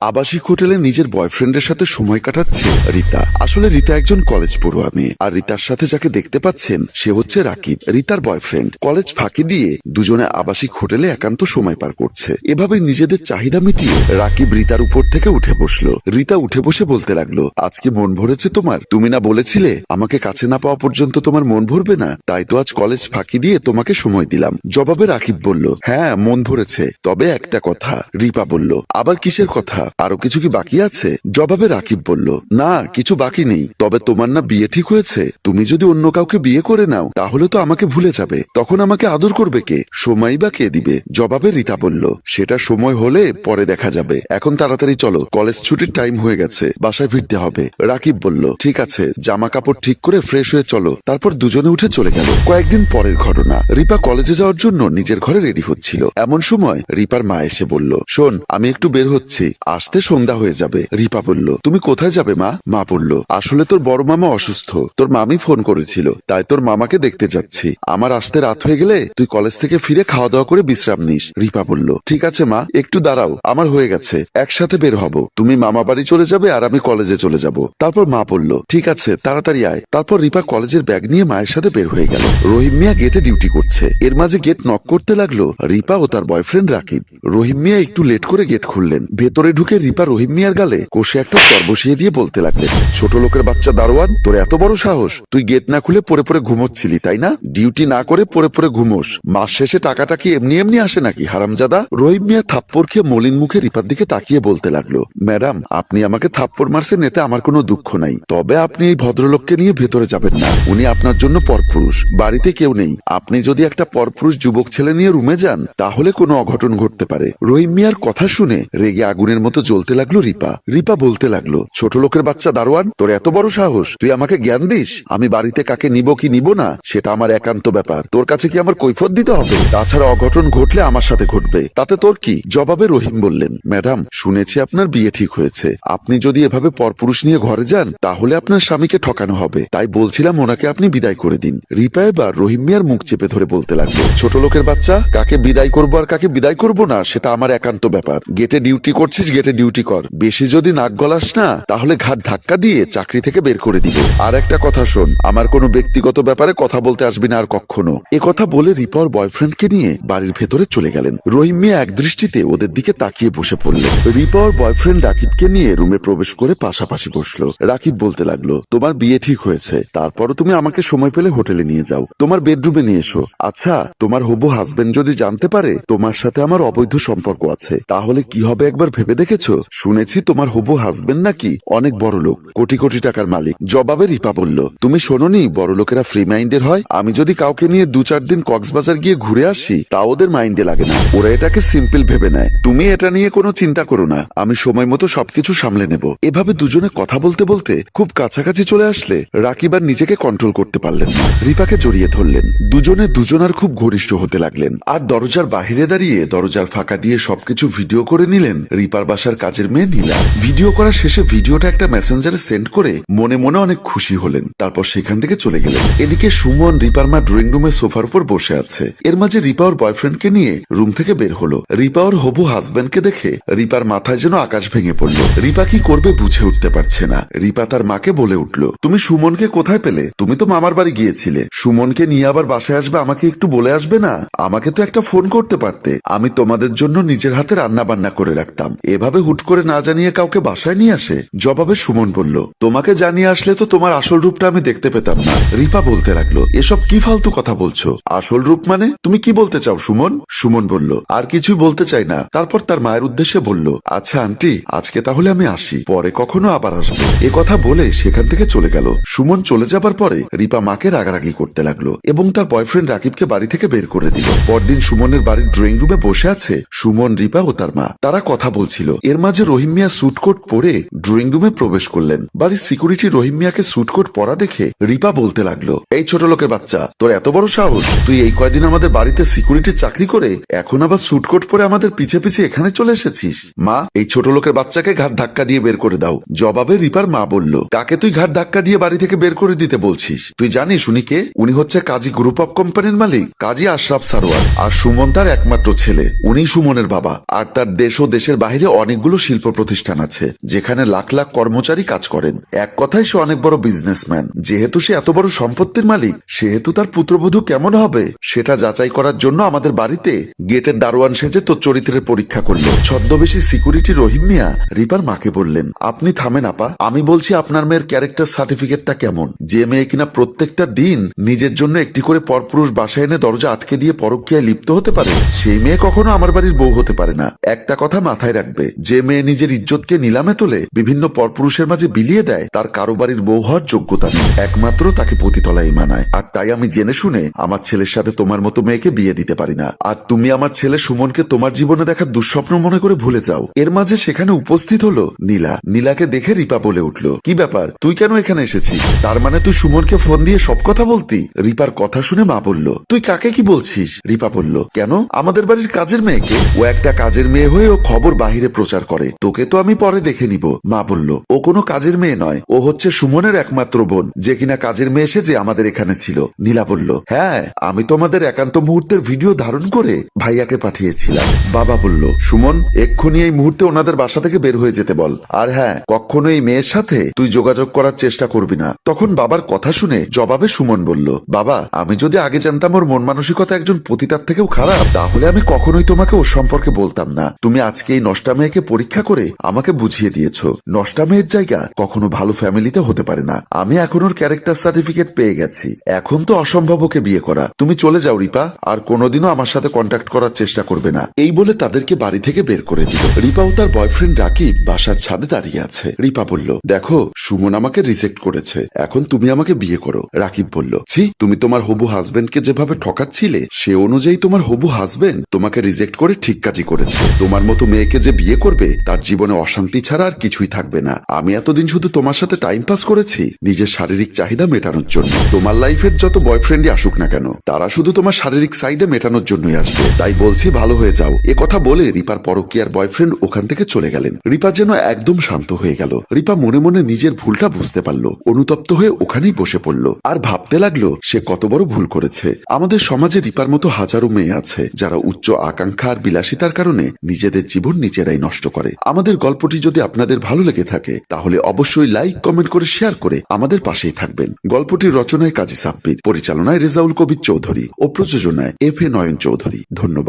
আবাসিক হোটেলে নিজের বয়ফ্রেন্ডের সাথে সময় কাটাচ্ছে রীতা। আসলে রীতা একজন কলেজ পড়ুয়া মেয়ে, আর রীতার সাথে যাকে দেখতে পাচ্ছেন, সে হচ্ছে রাকিব, রীতার বয়ফ্রেন্ড। কলেজ ফাঁকি দিয়ে দুজনে আবাসিক হোটেলে একান্ত সময় পার করছে। এভাবে নিজেদের চাহিদা মিটিয়ে রাকিব রীতার উপর থেকে উঠে বসল। রীতা উঠে বসে বলতে লাগল, আজকে মন ভরেছে তোমার। তুমি না বলেছিলে, আমাকে কাছে না পাওয়া পর্যন্ত তোমার মন ভরবে না। তাই তো আজ কলেজ ফাঁকি দিয়ে তোমাকে সময় দিলাম। জবাবে রাকিব বলল হ্যাঁ মন ভরেছে। তবে একটা কথা, রিপা বলল, আবার কিসের কথা? আরও কিছু কি বাকি আছে? জবাবে রাকিব বলল, না, কিছু বাকি নেই। তবে তোমার না বিয়ে ঠিক হয়েছে। তুমি যদি অন্য কাউকে বিয়ে করে নাও, তাহলে তো আমাকে ভুলে যাবে। তখন আমাকে আদর করবে কে? সময় বা কে দিবে? জবাবে রীতা বলল, সেটা সময় হলে পরে দেখা যাবে। এখন তাড়াতাড়ি চলো, কলেজ ছুটির টাইম হয়ে গেছে, বাসায় ফিরতে হবে। রাকিব বলল, ঠিক আছে, জামা কাপড় ঠিক করে ফ্রেশ হয়ে চলো। তারপর দুজনে উঠে চলে গেল। কয়েকদিন পরের ঘটনা। রিপা কলেজে যাওয়ার জন্য নিজের ঘরে রেডি হচ্ছিল। এমন সময় রিপার মা এসে বলল, শোন, আমি একটু বের হচ্ছি। আসতে সন্ধ্যা হয়ে যাবে। রিপা বলল, তুমি কোথায় যাবে, মা? মা বলল, আসলে তোর বড় মামা অসুস্থ। তোর মামি ফোন করেছিল, তাই তোর মামাকে দেখতে যাচ্ছি। আমার আসতে রাত হয়ে গেলে তুই কলেজ থেকে ফিরে খাওয়া দাওয়া করে বিশ্রাম নিস। রিপা বলল, ঠিক আছে, মা, একটু দাঁড়াও, আমার হয়ে গেছে। একসাথে বের হব। তুমি মামা বাড়ি চলে যাবে আর আমি কলেজে চলে যাব। তারপর মা বলল, ঠিক আছে, তাড়াতাড়ি আয়। তারপর রিপা কলেজের ব্যাগ নিয়ে মায়ের সাথে বের হয়ে গেল। রহিম মিয়া গেটে ডিউটি করছে। এর মাঝে গেট নক করতে লাগল রিপা ও তার বয়ফ্রেন্ড রাকিব। রহিম মিয়া একটু লেট করে গেট খুললেন। ভেতরে ঢুকে রিপা রহিম মিয়ার গালে কষে একটা চর বসিয়ে দিয়ে বলতে লাগলেন ছোট লোকের বাচ্চা দারোয়ান, তোর এত বড় সাহস। তুই গেট না খুলে পরে পরে ঘুমোচ্ছিলি, তাই না? ডিউটি না করে পরে পরে ঘুমোস। মাস শেষে টাকাটা কি এমনি এমনি আসে নাকি, হারামজাদা? রহিম মিয়া থাপ্পড় খেয়ে মলিন মুখে রিপার দিকে তাকিয়ে বলতে লাগল, ম্যাডাম, আপনি আমাকে থাপ্পড় মারছেন এতে আমার কোনো দুঃখ নাই। তবে আপনি এই ভদ্রলোককে নিয়ে ভেতরে যাবেন না। উনি আপনার জন্য পরপুরুষ। বাড়িতে কেউ নেই। আপনি যদি একটা পরপুরুষ যুবক ছেলে নিয়ে রুমে যান, তাহলে কোনো অঘটন ঘটতে পারে। রহিম মিয়ার কথা শুনে রেগে আগুনের মতো জ্বলতে লাগল রিপা। রিপা বলতে লাগল, ছোট লোকের বাচ্চা, দারোয়ান, তোর এত বড় সাহস, তুই আমাকে জ্ঞান দিস? আমি বাড়িতে কাকে নিব কি নিব না, সেটা আমার একান্ত ব্যাপার। তোর কাছে কি আমার কৈফত দিতে হবে? তাছাড়া অঘটন ঘটলে আমার সাথে ঘটবে। তাতে তোর কি? জবাবে রহিম বললেন, ম্যাডাম, শুনেছি আপনার বিয়ে ঠিক হয়েছে। আপনি যদি এভাবে পরপুরুষ নিয়ে ঘরে যান, তাহলে আপনার স্বামীকে ঠকানো হবে। তাই বলছিলাম ওনাকে আপনি বিদায় করে দিন। রিপা এবার রহিম মিয়ার মুখ চেপে ধরে বলতে লাগল, ছোট লোকের বাচ্চা, কাকে বিদায় করব আর কাকে বিদায় করব না, সেটা আমার একান্ত ব্যাপার। গেটে ডিউটি করছিস, গেটে ডিউটি কর। বেশি যদি নাক গলাস না, তাহলে ঘাট ধাক্কা দিয়ে চাকরি থেকে বের করে দিব। আর একটা কথা শোন, আমার কোনো ব্যক্তিগত ব্যাপারে কথা বলতে আসবি না আর কখনো। এ কথা বলে রিপা ওর বয়ফ্রেন্ডকে নিয়ে বাড়ির ভেতরে চলে গেলেন। রহিম মিয়া এক দৃষ্টিতে ওদের দিকে তাকিয়ে বসে পড়লেন। রিপা ওর বয়ফ্রেন্ড রাকিবকে নিয়ে রুমে প্রবেশ করে পাশাপাশি বসল। রাকিব বলতে লাগল, তোমার বিয়ে ঠিক হয়েছে। তারপরও তুমি আমাকে সময় পেলে হোটেলে নিয়ে যাও। তোমার বেডরুমে নিয়ে এসো। আচ্ছা তোমার হবু হাজবেন্ড যদি জানতে পারে, তোমার সাথে আমার অবৈধ সম্পর্ক আছে। তাহলে কি হবে একবার ভেবে দেখেছ? শুনেছি তোমার হবু হাজবেন্ড নাকি? অনেক বড় লোক, কোটি কোটি টাকার মালিক। জবাবে রিপা বলল, তুমি শোনোনি, বড় লোকেরা ফ্রি মাইন্ডের হয়? আমি যদি কাউকে নিয়ে দু চার দিন কক্সবাজার গিয়ে ঘুরে আসি তা ওদের মাইন্ডে লাগে না। ওরা এটাকে সিম্পল ভেবে নেয়। তুমি এটা নিয়ে কোনো চিন্তা করো না। আমি সময় মতো সবকিছু সামলে নেব। এভাবে দুজনে কথা বলতে বলতে খুব কাছাকাছি চলে আসলে রাকিব আর নিজেকে কন্ট্রোল করতে পারলেন রিপাকে জড়িয়ে ধরলেন। দুজনে দুজনার খুব ঘনিষ্ঠ হতে লাগলেন। আর দরজার বাহিরে দাঁড়িয়ে দরজার ফাঁকা দিয়ে সবকিছু ভিডিও করে নিলেন রিপার বাসার কাজের মেয়ে নীলা। ভিডিও করা শেষে ভিডিওটা একটা মেসেঞ্জারে সেন্ড করে মনে মনে অনেক খুশি হলেন। তারপর সেখান থেকে চলে গেলেন। এদিকে সুমন রিপার মা ড্রয়িং রুমে সোফার উপর বসে আছে। এর মাঝে রিপা ওর বয়ফ্রেন্ডকে নিয়ে রুম থেকে বের হলো। রিপা ওর হবু হাজবেন্ডকে দেখে রিপার মাথায় যেন আকাশ ভেঙে পড়ল। রিপা কি করবে বুঝে উঠতে পারছে না। রিপা তার মাকে বলে উঠল, তুমি সুমনকে কোথায় পেলে? তুমি তো মামার বাড়ি গিয়েছিলে। সুমনকে নিয়ে আবার বাসায় আসবে আমাকে একটু বলে আসবে না? আমাকে তো একটা ফোন করতে পারতে। আমি তোমাদের জন্য নিজের হাতে রান্না বান্না করে রাখতাম। এভাবে হুট করে না জানিয়ে কাউকে বাসায় নিয়ে আসে? জবাবে সুমন বলল, তোমাকে জানিয়ে আসলে তো তোমার আসল রূপটা আমি দেখতে পেতাম না। রিপা বলতে লাগল, এসব কি ফালতু কথা বলছো? আসল রূপ মানে? তুমি কি বলতে চাও, সুমন? সুমন বলল, আর কিছু বলতে চাই না। তারপর তার মায়ের উদ্দেশ্যে বলল আচ্ছা আন্টি, আজকে তাহলে আমি আসি, পরে কখনো আবার আসব। এ কথা বলে সেখান থেকে চলে গেল। সুমন চলে যাবার পরে রিপা মাকে রাগারাগি করতে লাগল এবং তার বয়ফ্রেন্ড রাকিবকে বাড়ি থেকে বের করে দিল। পরদিন সুমনের বাড়ির ড্রয়িং রুমে বসে আছে সুমন, রিপা ও তার মা। তারা কথা বলছিল। এর মাঝে রহিম মিয়া সুটকোট পরে ড্রয়িং রুমে প্রবেশ করলেন। বাড়ির সিকিউরিটি রহিম মিয়াকে সুটকোট পরা দেখে রিপা বলতে লাগল, এই ছোট লোকের বাচ্চা, তোর এত বড় সাহস? তুই এই কয়দিন আমাদের বাড়িতে সিকিউরিটি চাকরি করে এখন আবার সুটকোট পরে আমাদের পিছে পিছে এখানে চলে এসেছিস? মা, এই ছোট লোকের বাচ্চাকে ঘাট ধাক্কা দিয়ে বের করে দাও। জবাবে রিপার মা বলল, কাকে তুই ঘাট ধাক্কা দিয়ে বাড়ি থেকে বের করে দিতে বলছিস? তুই জানিস উনি কে? উনি হচ্ছে কাজী গ্রুপ অফ কোম্পানির মালিক, কাজী আশরাফ সারোয়ার। আর সুমন তার একমাত্র ছেলে উনি সুমনের বাবা। আর তার দেশ ও দেশের বাইরে অনেকগুলো শিল্প প্রতিষ্ঠান আছে, যেখানে লাখ লাখ কর্মচারী কাজ করেন। এক কথায় সে অনেক বড় বিজনেসম্যান যেহেতু সে এত বড় সম্পত্তির মালিক, সেহেতু তার পুত্রবধূ কেমন হবে? সেটা যাচাই করার জন্য আমাদের বাড়িতে গেটের দারোয়ান সেজে তোর চরিত্রের পরীক্ষা করল। ছদ্মবেশী সিকিউরিটি রহিম মিয়া রিপার মাকে বললেন, আপনি থামেন আপা। আমি বলছি আপনার মেয়ের ক্যারেক্টার সার্টিফিকেটটা কেমন? যে মেয়ে কিনা প্রত্যেকটা দিন নিজের জন্য একটি করে পরপুরুষ বাসায় এনে দরজা আটকে দিয়ে পরক্রিয়ায় লিপ্ত হতে পারে, সেই মেয়ে কখনো আমার বাড়ির বউ হতে পারে না। একটা কথা মাথায় রাখবে যে মেয়ে নিজের ইজ্জতকে নিলামে তোলে, বিভিন্ন পরপুরুষের মাঝে বিলিয়ে দেয়, তার কারও বাড়ির বউ হওয়ার যোগ্যতা নেই। একমাত্র তাকে পতিতলায় মানায়। আর তাই আমি জেনে শুনে আমার ছেলের সাথে তোমার মতো মেয়েকে বিয়ে দিতে পারি না। আর তুমি আমার ছেলে সুমনকে তোমার জীবনে দেখা দুঃস্বপ্ন মনে করে ভুলে যাও। এর মাঝে সেখানে উপস্থিত হলো নীলা। নীলাকে দেখে রিপা বলে উঠল, কি ব্যাপার? তুই কেন এখানে এসেছিস? তার মানে তুই সুমনকে ফোন দিয়ে সব কথা বলতি? রিপার কথা শুনে মা বলল, তুই কাকে কি বলছিস? রিপা বলল, কেন? আমাদের বাড়ির কাজের মেয়েকে? ও একটা কাজের মেয়ে হয়ে ও খবর বাহিরে প্রচার করে। তোকে তো আমি পরে দেখে নিব, মা বলল। ও কোনো কাজের মেয়ে নয়, ও হচ্ছে সুমনের একমাত্র বোন, যে কিনা কাজের মেয়ে এসে যে আমাদের এখানে ছিল। নীলা বলল হ্যাঁ আমি তো আমাদের একান্ত মুহূর্তের ভিডিও ধারণ করে ভাইয়াকে পাঠিয়েছিলাম। বাবা বলল, সুমন, এক্ষুনি এই মুহূর্তে ওনাদের বাসা থেকে বের হয়ে যেতে বল। আর হ্যাঁ কখনো এই মেয়ের সাথে তুই যোগাযোগ করার চেষ্টা করবি না। তখন বাবার কথা শুনে জবাবে সুমন বলল, বাবা, আমি যদি আগে জানতাম ওর মন মানসিকতা একজন পতিতার থেকেও খারাপ, তাহলে আমি কখনোই তোমাকে ওর সম্পর্কে বলতাম না। তুমি আজকে এই নষ্টা মেয়েকে পরীক্ষা করে আমাকে বুঝিয়ে দিয়েছ। নষ্টা মেয়ের জায়গা কখনো ভালো ফ্যামিলিতে হতে পারে না। আমি এখন ওর ক্যারেক্টার সার্টিফিকেট পেয়ে গেছি। এখন তো অসম্ভব ওকে বিয়ে করা। তুমি চলে যাও, রিপা। আর কোনোদিনও আমার সাথে কন্ট্যাক্ট করার চেষ্টা করবে না। এই বলে তাদেরকে বাড়ি থেকে বের করে দিল। রিপা ও তার বয়ফ্রেন্ড রাকিব বাসার ছাদে দাঁড়িয়ে আছে। রিপা বলল, দেখো, সুমন আমাকে রিজেক্ট করেছে। এখন তুমি আমাকে বিয়ে করো। রাকিব বলল, ছি, তুমি তোমার হবু হাজবেন্ডকে যেভাবে ঠকাচ্ছিলে, সে অনুযায়ী তোমার হবু হাজবেন্ড তোমাকে রিজেক্ট করে ঠিক কাজই করেছে। তোমার মতো মেয়েকে যে বিয়ে করবে, তার জীবনে অশান্তি ছাড়া আর কিছুই থাকবে না। আমি এতদিন শুধু তোমার সাথে টাইম পাস করেছি, নিজের শারীরিক চাহিদা মেটানোর জন্য। তোমার লাইফের যত বয়ফ্রেন্ডই আসুক না কেন, তারা শুধু তোমার শারীরিক সাইডে মেটানোর জন্যই আসবে। তাই বলছি ভালো হয়ে যাও। এ কথা বলে রিপার পরকিয়ার বয়ফ্রেন্ড ওখান থেকে চলে গেলেন। রিপা যেন একদম শান্ত হয়ে গেল। রিপা মনে মনে নিজের ভুলটা বুঝতে পারল, অনুতপ্ত হয়ে ওখানেই বসে পড়ল। আর ভাবতে লাগল, সে কত বড় ভুল করেছে। আমাদের সমাজে রিপার মতো হাজারো মেয়ে আছে, যারা উচ্চ আকাঙ্ক্ষা আর বিলাসিতার কারণে নিজেদের জীবন নিজেরাই নষ্ট করে। আমাদের গল্পটি যদি আপনাদের ভালো লেগে থাকে, তাহলে অবশ্যই লাইক, কমেন্ট করে শেয়ার করে আমাদের পাশেই থাকবেন। গল্পটির রচনায় কাজী সাব্বির, পরিচালনায় রেজাউল কবির চৌধুরী ও প্রযোজনায় এফ এ নয়ন চৌধুরী। ধন্যবাদ।